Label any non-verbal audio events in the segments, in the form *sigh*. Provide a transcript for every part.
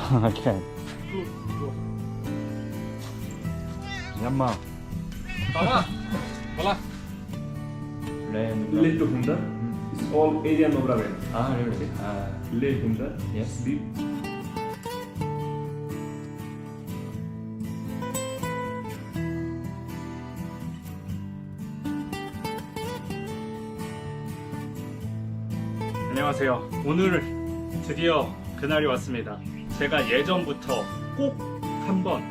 I can. Myanmar. Toma. Hola. Land. Leh to Hundar is all area Nobra Band. Ah, really? Ah, Leh Hundar, Yes. deep. 안녕하세요. 오늘 드디어 그날이 왔습니다. 제가 예전부터 꼭 한번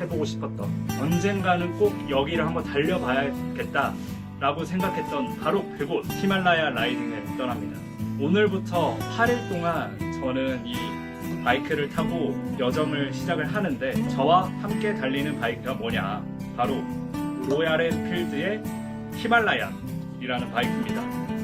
해보고 싶었던 언젠가는 꼭 여기를 한번 달려봐야겠다 라고 생각했던 바로 그곳 히말라야 라이딩을 떠납니다. 오늘부터 8일 동안 저는 이 바이크를 타고 여정을 시작을 하는데 저와 함께 달리는 바이크가 뭐냐 바로 로얄 앤필드의 히말라야이라는 바이크입니다.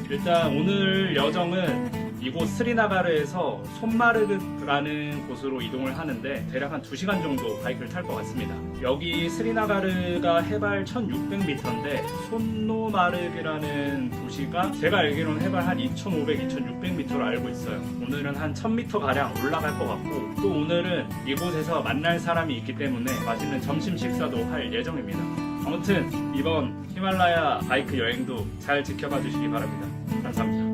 일단 오늘 여정은 이곳 스리나가르에서 손마르르라는 곳으로 이동을 하는데 대략 한 2시간 정도 바이크를 탈 것 같습니다. 여기 스리나가르가 해발 1600m인데 손노마르르라는 도시가 제가 알기로는 해발 한 2500, 2600m로 알고 있어요. 오늘은 한 1000m 가량 올라갈 것 같고 또 오늘은 이곳에서 만날 사람이 있기 때문에 맛있는 점심 식사도 할 예정입니다. 아무튼 이번 히말라야 바이크 여행도 잘 지켜봐 주시기 바랍니다. 감사합니다.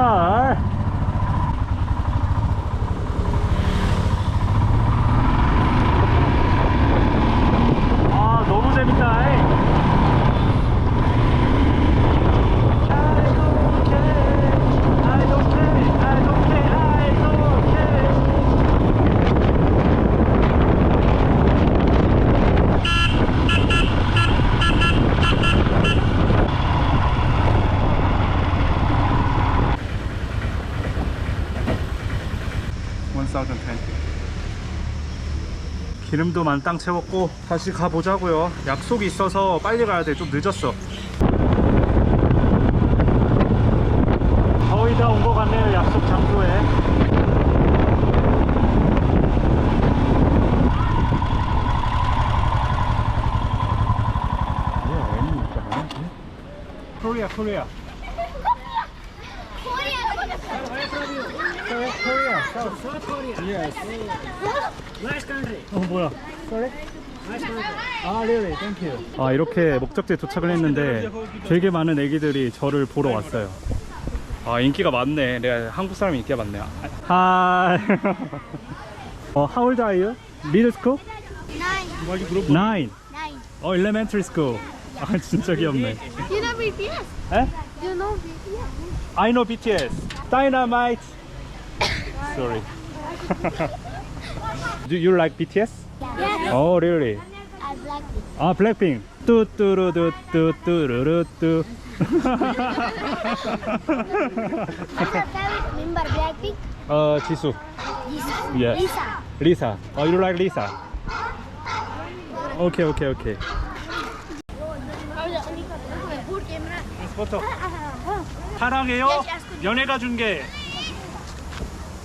출발! 아 너무 재밌다. 이. 기름도 만땅 채웠고 다시 가보자고요. 약속이 있어서 빨리 가야 돼. 좀 늦었어. 거의 다 온 것 같네요 약속 장소에. 코리아 코리아. 코리아 South Korea. Yes. Nice country. 어 뭐야 Nice country. 아, really? Thank you. 아, 이렇게 목적지에 도착을 했는데 되게 많은 애기들이 저를 보러 왔어요. 아, 인기가 많네. 내가 한국 사람이 인기가 많네. 하이. 어, how old are you? Middle school? Nine. Nine. Nine. 어, elementary school. 아, 진짜 귀엽네. You know BTS? 에? You know BTS? I know BTS. Dynamite. Sorry. Do you like BTS? Yes. Oh, really? I like it. 아 블랙핑 뚜뚜루뚜뚜뚜루루뚜 Who's your favorite member Blackpink? 어 지수 Lisa. Yeah. Lisa. 리사 어 you like 리사 오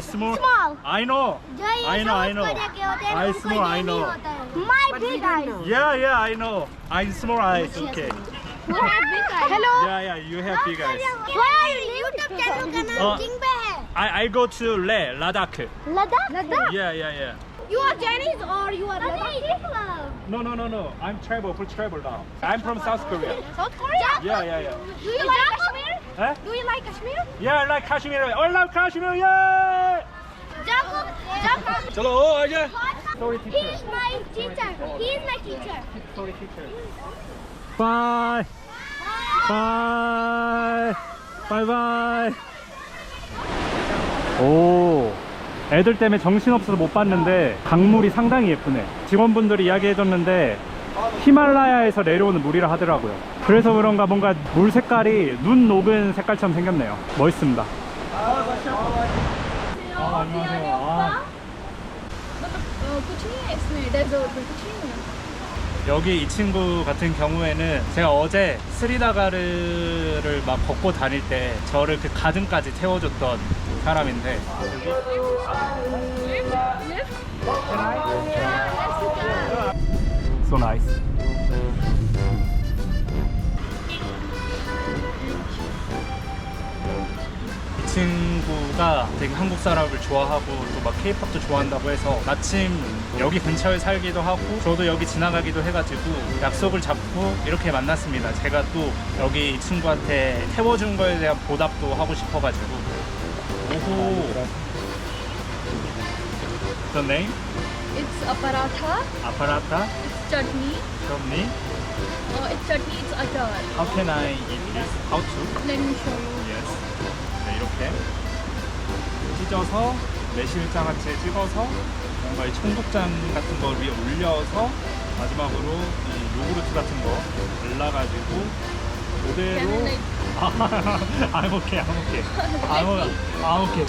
small Small. I know I know I know I small I know My big eyes. Yeah, yeah, I know. I'm small eyes. Okay. You have big eyes. Hello. Yeah, yeah, you have big eyes. Why YouTube channel का नाम 어. किंग पे है? I I go to Leh, Ladakh. Ladakh. Ladakh. Yeah, yeah, yeah. You are Chinese or you are Ladakh? No, no, no, no. I'm travel for travel now. I'm from South Korea. South Korea. Yeah, yeah, yeah. Do you like Kashmir? Eh? Do you like Kashmir? Yeah, I like Kashmir. I love Kashmir. Yeah. Jacob, Jacob. Chalo, aaja. Sorry, teacher. He is my teacher. He is my teacher. Sorry, teacher. Bye. Bye. Bye bye. 오. 애들 때문에 정신없어서 못 봤는데 강물이 상당히 예쁘네. 직원분들이 이야기해줬는데 히말라야에서 내려오는 물이라 하더라고요. 그래서 그런가 뭔가 물 색깔이 눈 녹은 색깔처럼 생겼네요. 멋있습니다. 아, 안녕하세요 아, 안녕하세요 아. 여기 이 친구 같은 경우에는 제가 어제 스리다가르를 막 걷고 다닐 때 저를 그 가든까지 태워줬던 사람인데. So nice. 이 친구가 되게 한국 사람을 좋아하고 또 막 케이팝도 좋아한다고 해서 마침 여기 근처에 살기도 하고 저도 여기 지나가기도 해가지고 약속을 잡고 이렇게 만났습니다. 제가 또 여기 이 친구한테 태워준 거에 대한 보답도 하고 싶어가지고 오호 The name? It's a paratha, 아파라타 it's chutney, 섭니 uh, it's chutney, it's atar. How can I eat this? How to? Let me show you. Yes. 네, 이렇게 찢어서 매실장아찌에 찍어서 뭔가 이 청국장 같은 걸 위에 올려서 마지막으로 이 요구르트 같은 거 발라가지고 Can I 그대로 like 아, I'm okay, I'm okay. I'm, I'm okay.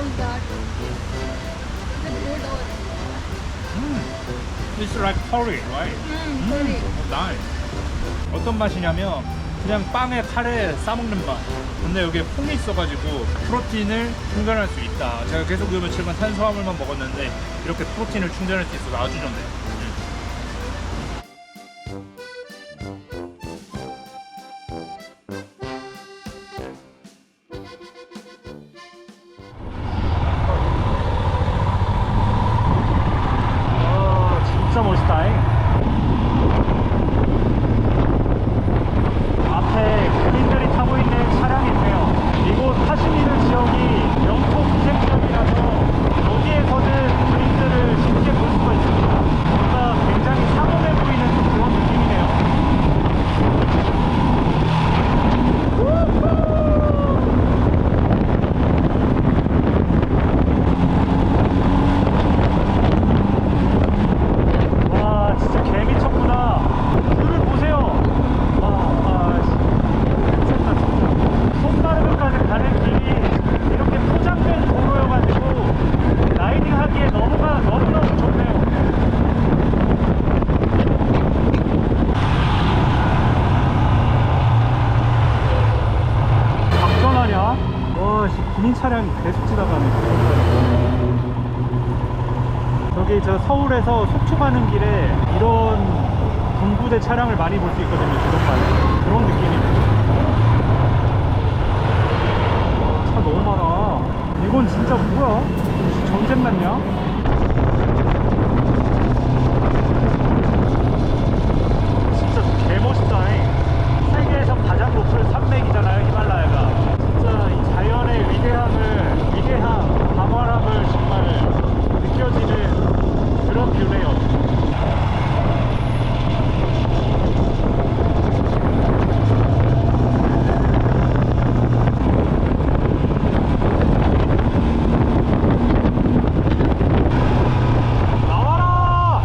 Or? It's like curry, right? Mm, sorry. 어, nice. 어떤 맛이냐면 그냥 빵에 카레 싸먹는 맛. 근데 여기에 콩이 있어가지고 프로틴을 충전할 수 있다. 제가 계속 요 며칠간 탄수화물만 먹었는데 이렇게 프로틴을 충전할 수 있어서 아주 좋네요. 서울에서 속초 가는 길에 이런 군부대 차량을 많이 볼 수 있거든요 주동반에 그런 느낌이네 차 너무 많아 이건 진짜 뭐야 무슨 전쟁 났냐 진짜 개멋있다 세계에서 가장 높은 산맥이잖아요 히말라야가 진짜 이 자연의 위대함을 위대함 강활함을 정말 느껴지는 그런 뷰네요 나와라!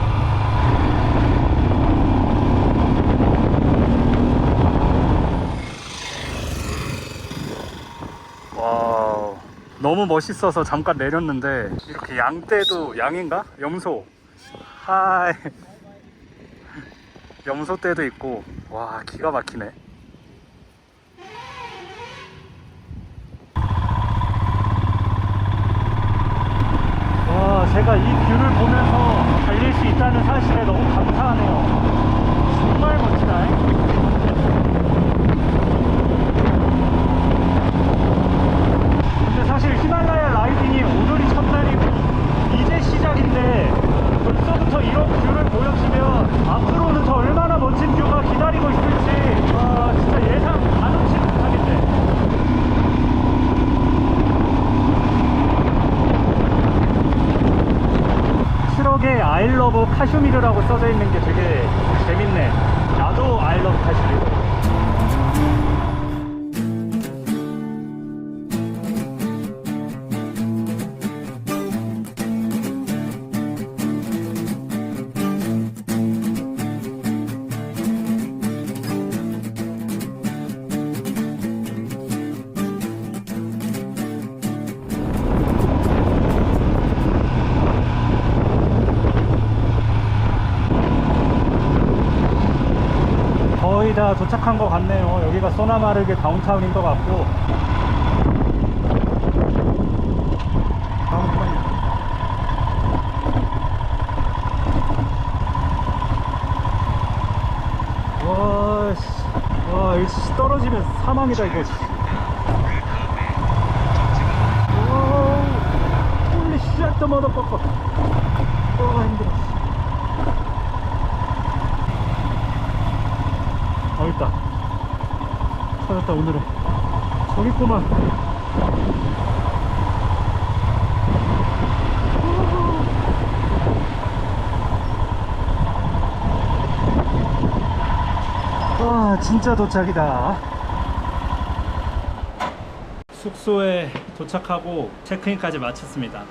와우 너무 멋있어서 잠깐 내렸는데 이렇게 양떼도 양인가? 염소. 하이. *laughs* 염소 떼도 있고. 와 기가 막히네. 와 제가 이 뷰를 보면서 달릴 수 있다는 사실에 너무 감사하네요 정말 멋지다 근데 사실 히말라야 라이딩이 오늘이 첫날이고 이제 시작인데 벌써부터 이런 뷰를 보여주면 앞으로는 더 얼마나 멋진 뷰가 기다리고 있을지 와 진짜 예상 가능치 못하겠네 트럭에 I love 카슈 도착한 것 같네요. 여기가 소나마르게 다운타운인 것 같고. 다운타운. 와, 씨 떨어지면 사망이다, 이거. 씨. 와, 홀리 쉣, 더 머더퍼커. 와, 힘들어. 아, 있다. 찾았다, 오늘은. 저기 있구만. 와 진짜 도착이다 숙소에 도착하고 체크인까지 마쳤습니다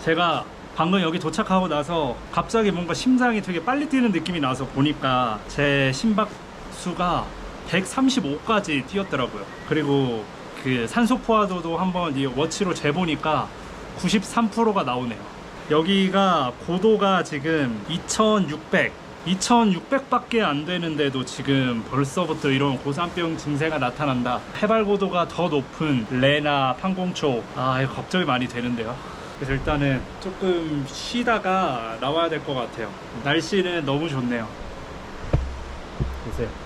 제가 방금 여기 도착하고 나서 갑자기 뭔가 심장이 되게 빨리 뛰는 느낌이 나서 보니까 제 심박수가 135까지 뛰었더라고요 그리고 그 산소 포화도도 한번 이 워치로 재보니까 93%가 나오네요 여기가 고도가 지금 2600 2600밖에 안 되는데도 지금 벌써부터 이런 고산병 증세가 나타난다. 해발 고도가 더 높은 레나 판공초. 아, 이거 걱정이 많이 되는데요. 그래서 일단은 조금 쉬다가 나와야 될 것 같아요. 날씨는 너무 좋네요. 보세요.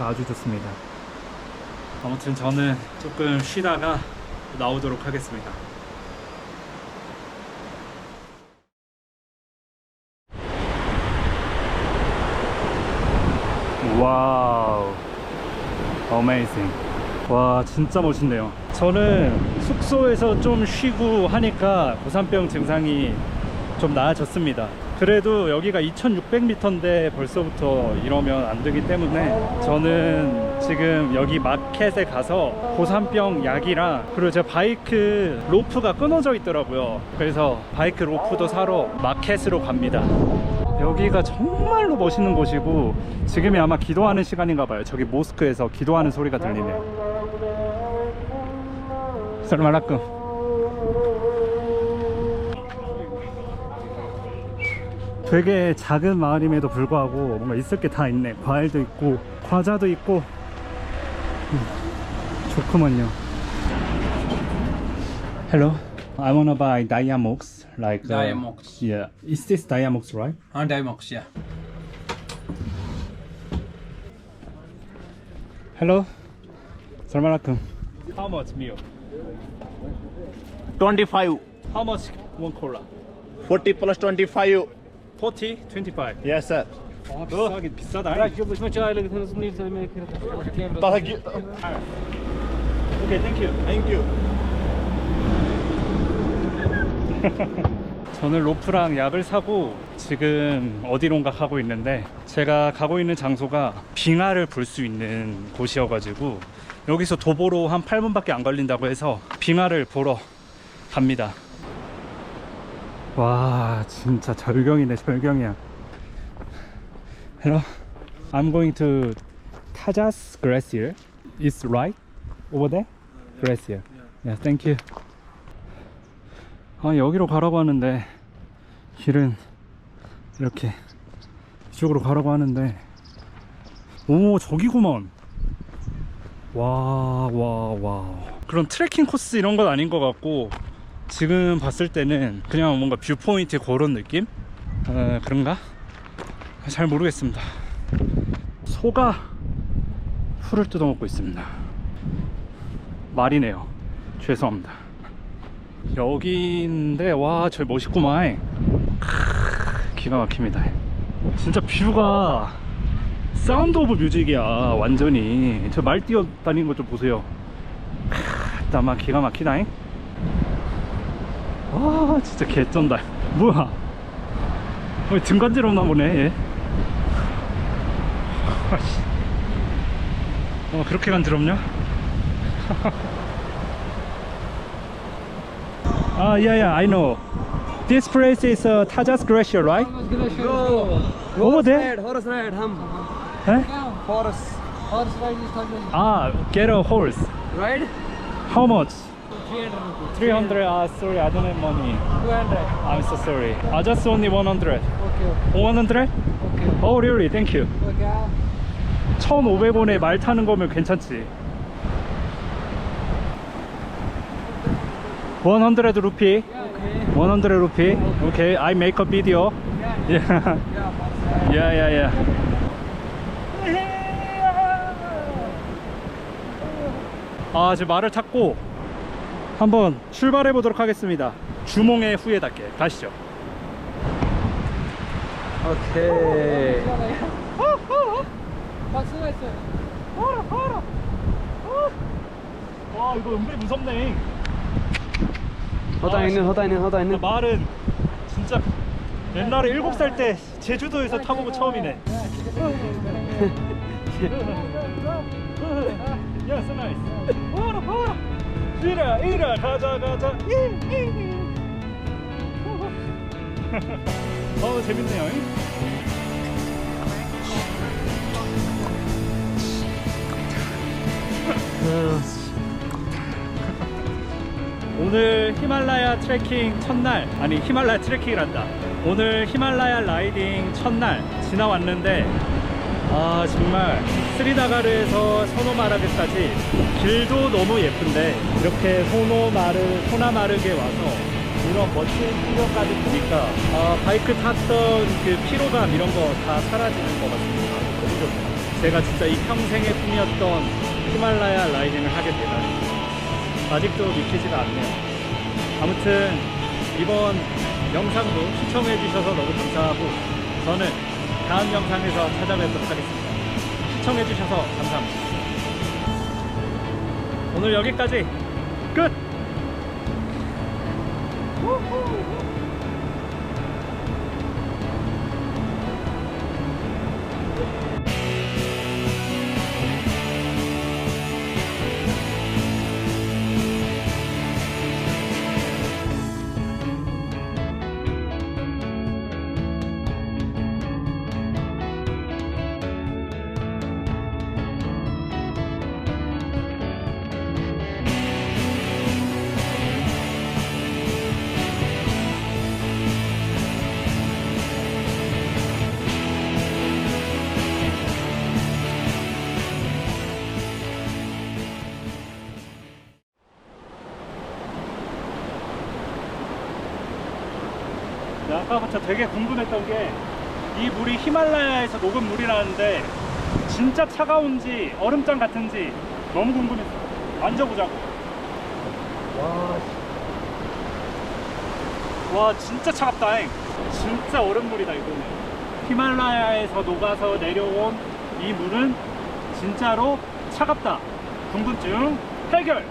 아주 좋습니다. 아무튼 저는 조금 쉬다가 나오도록 하겠습니다. 와우 어메이징 와 진짜 멋있네요 저는 숙소에서 좀 쉬고 하니까 고산병 증상이 좀 나아졌습니다 그래도 여기가 2600m인데 벌써부터 이러면 안 되기 때문에 저는 지금 여기 마켓에 가서 고산병 약이랑 그리고 제 바이크 로프가 끊어져 있더라고요. 그래서 바이크 로프도 사러 마켓으로 갑니다. 여기가 정말로 멋있는 곳이고 지금이 아마 기도하는 시간인가 봐요. 저기 모스크에서 기도하는 소리가 들리네요 설마라끔 되게 작은 마을임에도 불구하고 뭔가 있을 게 다 있네 과일도 있고 과자도 있고 음, 좋구먼요 Hello I wanna buy Diamox like uh, Diamox. Yeah Is this Diamox right? On Dimox, yeah. Hello. Salamalaikum. How much meal? 25 How much one cola? 40 plus 25 40, 25. yes sir 아, 비싸긴 비싸다. thank you Okay, thank you. thank you *laughs* 저는 로프랑 약을 사고 지금 어디론가 가고 있는데 제가 가고 있는 장소가 빙하를 볼 수 있는 곳이어가지고 여기서 도보로 한 8분밖에 안 걸린다고 해서 빙하를 보러 갑니다. 와 진짜 절경이네 절경이야. Hello, I'm going to Tajas Glacier. It's right over there. Glacier. Yeah, thank you. 아 여기로 가라고 하는데 길은 이렇게 이쪽으로 가라고 하는데 오 저기구먼 와 와와 그런 트레킹 코스 이런 건 아닌 것 같고 지금 봤을 때는 그냥 뭔가 뷰포인트 그런 느낌? 어, 그런가? 잘 모르겠습니다. 소가 풀을 뜯어먹고 있습니다. 말이네요. 죄송합니다. 여기인데 와 저기 멋있구만. 크, 기가 막힙니다. 진짜 뷰가 사운드 오브 뮤직이야 완전히. 저 말 뛰어다니는 거좀 보세요. 크, 나막 기가 막히다잉 와 진짜 개쩐다 뭐야 왜 등간지럽나 보네 얘 아씨. 어 그렇게 간지럽냐 Ah, yeah, yeah, I know. This place is uh, Tajas Glacier, right? Over there? Horse ride, hum. Eh? Horse. Horse ride is talking. Ah, get a horse. Ride? How much? 300 rupees. 300. Ah, sorry, I don't have money. 200. I'm so sorry. I just only 100. Okay, okay. 100? Okay. Oh, really? Thank you. Okay. 1,500원에 말 타는 거면 괜찮지 100 루피 100 루피 오케이 I make a video yeah yeah yeah yeah 아 지금 말을 탔고 한번 출발해 보도록 하겠습니다 주몽의 후예답게 가시죠 Okay. 와 이거 은근히 무섭네 허다 있는 허다 있는 허다 있는. 말은 진짜 옛날에 7살 때 제주도에서 타보고 처음이네 *laughs* 이라, 이라, 가자, 가자. *laughs* 어, 재밌네요. *laughs* 오늘 히말라야 트레킹 첫날 아니 히말라야 트레킹을 한다 오늘 히말라야 라이딩 첫날 지나왔는데 아 정말 스리다가르에서 소노마르게까지 길도 너무 예쁜데 이렇게 소노마르 소나마르게 와서 이런 멋진 풍경까지 보니까 아, 바이크 탔던 그 피로감 이런 거 다 사라지는 것 같습니다 너무 좋네요 제가 진짜 이 평생의 꿈이었던 히말라야 라이딩을 하게 되다니 아직도 믿기지가 않네요. 아무튼 이번 영상도 시청해 주셔서 너무 감사하고 저는 다음 영상에서 찾아뵙도록 하겠습니다. 시청해 주셔서 감사합니다. 오늘 여기까지 끝! 네, 아까부터 되게 궁금했던 게 이 물이 히말라야에서 녹은 물이라는데 진짜 차가운지 얼음장 같은지 너무 궁금했어. 만져보자고. 와, 씨. 와 진짜 차갑다 잉. 진짜 얼음물이다 이거는. 히말라야에서 녹아서 내려온 이 물은 진짜로 차갑다. 궁금증 해결.